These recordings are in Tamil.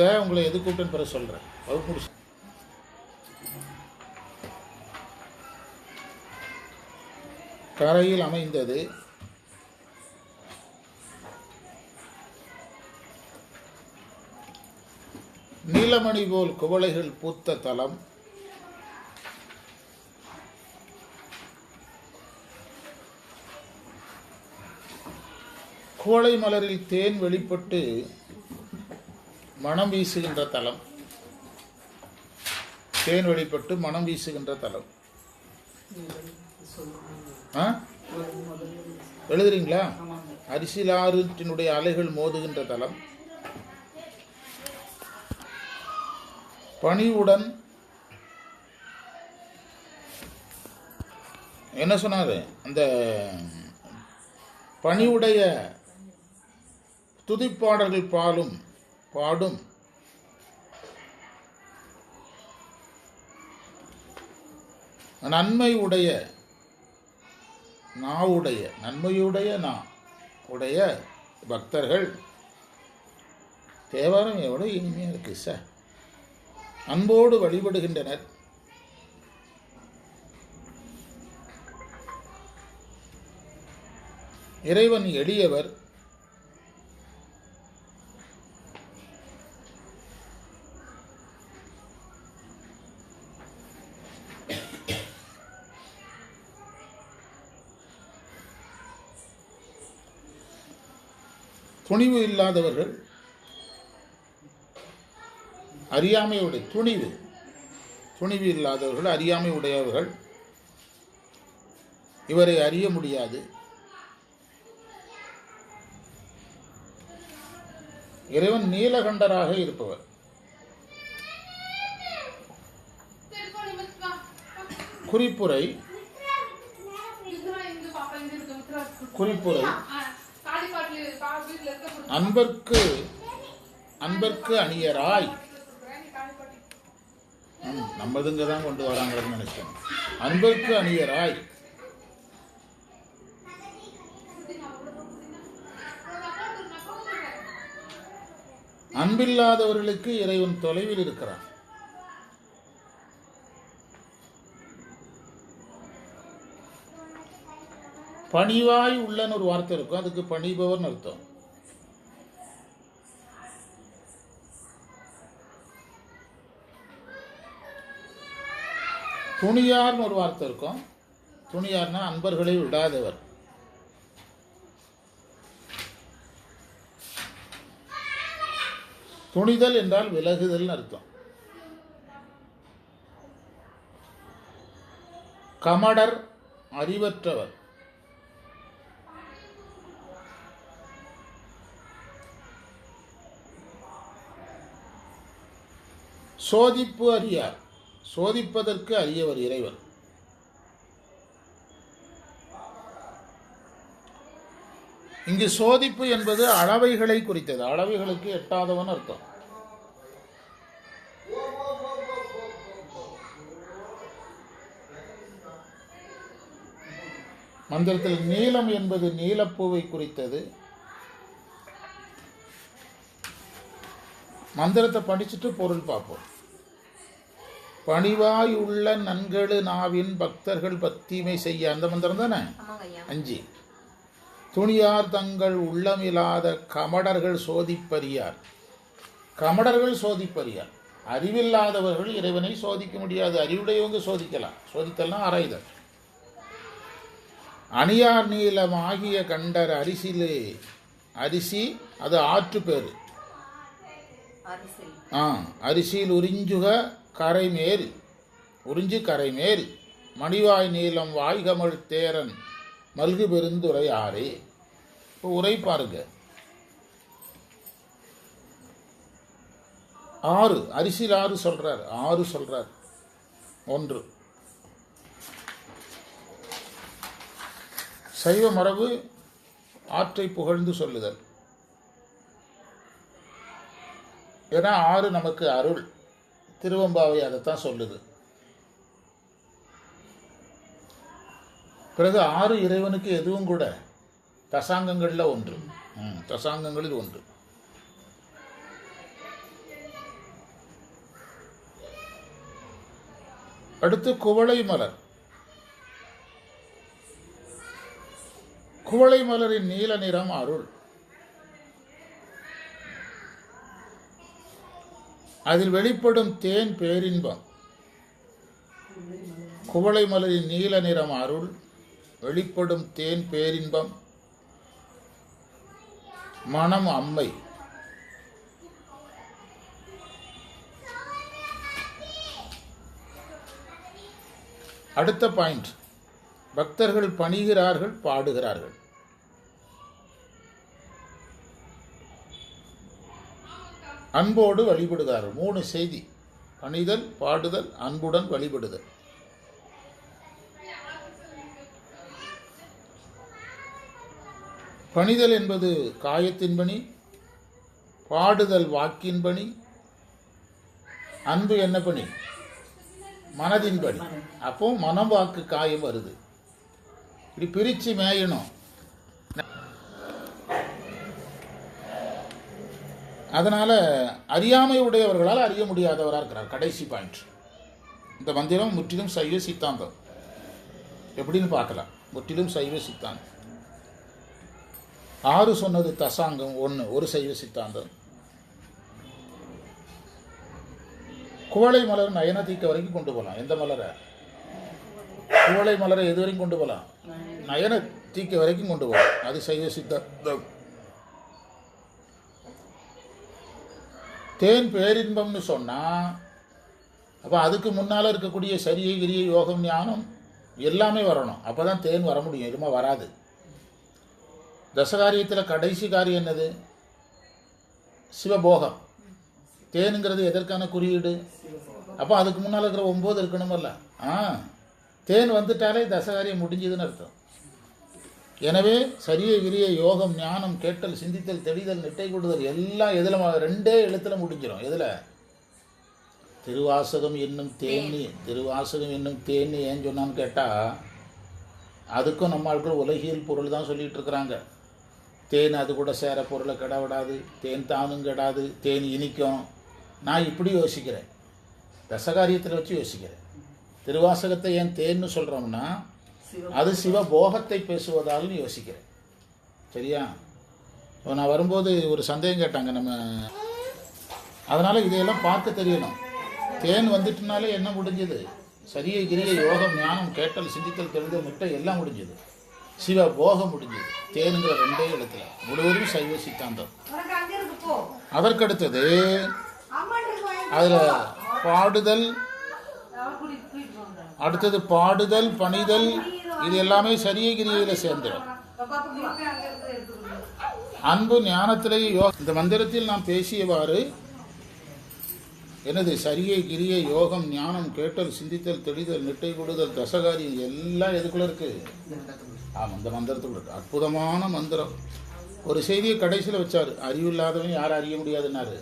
உங்களை எது கூப்பிட்டுன்னு பிறகு சொல்கிறேன் வகுப்பு முடிச்சு. கரையில் அமைந்தது. நீலமணி போல் குவளைகள் பூத்த தலம். குவளை மலரில் தேன் வெளிப்பட்டு மனம் வீசுகின்ற தலம். தேன் வழிபட்டு மனம் வீசுகின்ற தலம். ஆ? எழுதுறீங்களா? அரிசிலாறுற்றினுடைய அலைகள் மோதுகின்ற தலம். பணிவுடன் என்ன சொன்னாரு? அந்த பணிவுடைய துதிப்பாடல்கள் பாலும் பாடும். நன்மை உடைய நாவுடைய நன்மையுடைய நா உடைய பக்தர்கள் தேவாரம் எவ்வளோ இனிமையாக இருக்கு சார் அன்போடு வழிபடுகின்றனர். இறைவன் எளியவர் துணிவு இல்லாதவர்கள் அறியாமையுடைய துணிவு துணிவு இல்லாதவர்கள் அறியாமை உடையவர்கள் இவரை அறிய முடியாது. இறைவன் நீலகண்டராக இருப்பவர். குறிப்புரை குறிப்புரை அன்பர்க்கு அன்பர்க்கு அணியராய். நம்மதுங்க தான் கொண்டு வராங்கன்னு நினைச்சேன். அன்பர்க்கு அணியராய். அன்பில்லாதவர்களுக்கு இறைவன் தொலைவில் இருக்கிறான். பணிவாய் உள்ளன்னு ஒரு வார்த்தை இருக்கும். அதுக்கு பணிபவர்னு அர்த்தம். துணியார்னு ஒரு வார்த்தை இருக்கும். துணியார்னா அன்பர்களை விடாதவர். துணிதல் என்றால் விலகுதல்னு அர்த்தம். கமடர் அறிவற்றவர். சோதிப்பு அறியார். சோதிப்பதற்கு அரியவர் இறைவன். இங்கு சோதிப்பு என்பது அளவைகளை குறித்தது. அளவைகளுக்கு எட்டாதவன் அர்த்தம். மந்திரத்தில் நீலம் என்பது நீலப்பூவை குறித்தது. மந்திரத்தை படிச்சுட்டு பொருள் பார்ப்போம். பணிவாய் உள்ள நன்கெழு நாவின் பக்தர்கள் பக்திமை செய்ய. அந்த மந்திரம் தானே? அஞ்சு. துணியார் தங்கள் உள்ளமில்லாத கமடர்கள் சோதிப்பறியார். கமடர்கள் சோதிப்பறியார். அறிவில்லாதவர்கள் இறைவனை சோதிக்க முடியாது. அறிவுடையவங்க சோதிக்கலாம். சோதித்தல்லாம் ஆராய்தல். அணியார் நீலம் ஆகிய கண்டர் அரிசிலே. அரிசி அது ஆற்று பேரு ஆ அரிசியில் உறிஞ்சுக கரைமேல் உறிஞ்சு கரைமேல் மணிவாய் நீலம் வாய்கமழ் தேரன் மல்கு பெருந்துரை ஆரே இப்போ உரை பாருங்க. ஆறு அரிசியில் ஆறு சொல்றார். ஆறு சொல்றார். ஒன்று. சைவ மரபு ஆற்றை புகழ்ந்து சொல்லுதல். ஏன்னா ஆறு நமக்கு அருள். திருவம்பாவை அதைத்தான் சொல்லுது. பிறகு ஆறு இறைவனுக்கு எதுவும் கூட தசாங்கங்களில் ஒன்று. தசாங்கங்களில் ஒன்று. அடுத்து குவளை மலர். குவளை மலரின் நீல நிறம் அருள். அதில் வெளிப்படும் தேன் பேரின்பம். குவளை மலரின் நீல நிறம் அருள் வெளிப்படும் தேன் பேரின்பம். மனம் அம்மை. அடுத்த பாயிண்ட். பக்தர்கள் பணிகிறார்கள் பாடுகிறார்கள். அன்போடு வழிபடுகிறார்கள் மூணு செய்தி. பணிதல் பாடுதல் அன்புடன் வழிபடுதல். பணிதல் என்பது காயத்தின் பணி பாடுதல் வாக்கின் பணி அன்பு என்ன பணி? மனதின் பணி. அப்போ மனம் வாக்கு காயம் வருது. இப்படி பிரித்து மேயணும். அதனால அறியாமை உடையவர்களால் அறிய முடியாதவராக இருக்கிறார். கடைசி பாயிண்ட் இந்த மந்திரம் முற்றிலும் சைவ சித்தாந்தம். எப்படின்னு பார்க்கலாம். முற்றிலும் சைவ சித்தாந்தம். ஆறு சொன்னது தசாங்கம் ஒன்று ஒரு சைவ சித்தாந்தம். குவளை மலர் நயன தீக்க வரைக்கும் கொண்டு போகலாம் எந்த மலரை? குவளை மலரை எது வரைக்கும் கொண்டு போகலாம் நயன தீக்க வரைக்கும் கொண்டு போகலாம் அது சைவ சித்தாந்தம் தேன் பேரின்பம்னு சொன்னால் அப்போ அதுக்கு முன்னால் இருக்கக்கூடிய சரியை கிரியை யோகம் ஞானம் எல்லாமே வரணும். அப்போ தான் தேன் வர முடியும் எதுவுமே வராது. தசகாரியத்தில் கடைசி காரியம் என்னது? சிவபோகம். தேனுங்கிறது எதற்கான குறியீடு? அப்போ அதுக்கு முன்னால் இருக்கிற ஒம்பது இருக்கணுமல்ல. ஆ தேன் வந்துட்டாலே தசகாரியம் முடிஞ்சதுன்னு அர்த்தம். எனவே சரிய கிரிய யோகம் ஞானம் கேட்டல் சிந்தித்தல் தெளிதல் நெட்டை கூடுதல் எல்லாம் எதில் ரெண்டே எழுத்தில் முடிஞ்சிடும் எதில்? திருவாசகம் என்னும் தேனி திருவாசகம் என்னும் தேனி ஏன் சொன்னான்னு கேட்டால் அதுக்கும் நம்ம ஆட்கள் உலகியல் பொருள் தான் சொல்லிட்டு இருக்கிறாங்க. தேன் அது கூட சேர பொருளை கெட விடாது தேன் தானும் கெடாது தேன் இனிக்கும். நான் இப்படி யோசிக்கிறேன். ரசகாரியத்தில் வச்சு யோசிக்கிறேன். திருவாசகத்தை ஏன் தேன்னு சொல்கிறோம்னா அது சிவ போகத்தை பேசுவதால்னு யோசிக்கிறேன். சரியா? இப்போ நான் வரும்போது ஒரு சந்தேகம் கேட்டாங்க நம்ம. அதனால் இதையெல்லாம் பார்க்க தெரியணும். தேன் வந்துட்டுனாலே என்ன முடிஞ்சது? சரிய கிரிய யோகம் ஞானம் கேட்டல் சிந்தித்தல் தெரிதல் முட்டை எல்லாம் முடிஞ்சது. சிவ போகம் முடிஞ்சது. தேனுங்கிற ரெண்டே இடத்துல முழுவதும் சைவ சித்தாந்தம் அதற்கடுத்தது அதில் பாடுதல். அடுத்தது பாடுதல் பணிதல். இது எல்லாமே சரிய கிரியையில் சேர்ந்துடும் அன்பு ஞானத்திலேயே யோ இந்த மந்திரத்தில் நாம் பேசியவாறு எனது சரியை கிரியை யோகம் ஞானம் கேட்டல் சிந்தித்தல் தெளிதல் நெட்டை கொடுதல் தசகாரியம் எல்லாம் எதுக்குள்ள இருக்கு? ஆமாம் இந்த மந்திரத்துக்குள்ள இருக்கு. அற்புதமான மந்திரம். ஒரு செய்தியை கடைசியில் வச்சார். அறிவில்லாதவன் யாரும் அறிய முடியாதுன்னாரு.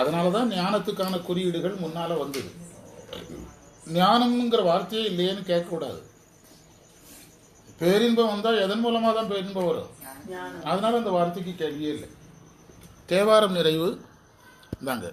அதனால தான் ஞானத்துக்கான குறியீடுகள் முன்னால் வந்தது. ஞானம்ங்கிற வார்த்தையே இல்லையேன்னு கேட்கக்கூடாது. பேரின்பம் வந்தால் எதன் மூலமாக தான் பேரின்பம் வரும்? அதனால அந்த வார்த்தைக்கு கேள்வியே இல்லை. தேவாரம் நிறைவு. இந்தாங்க.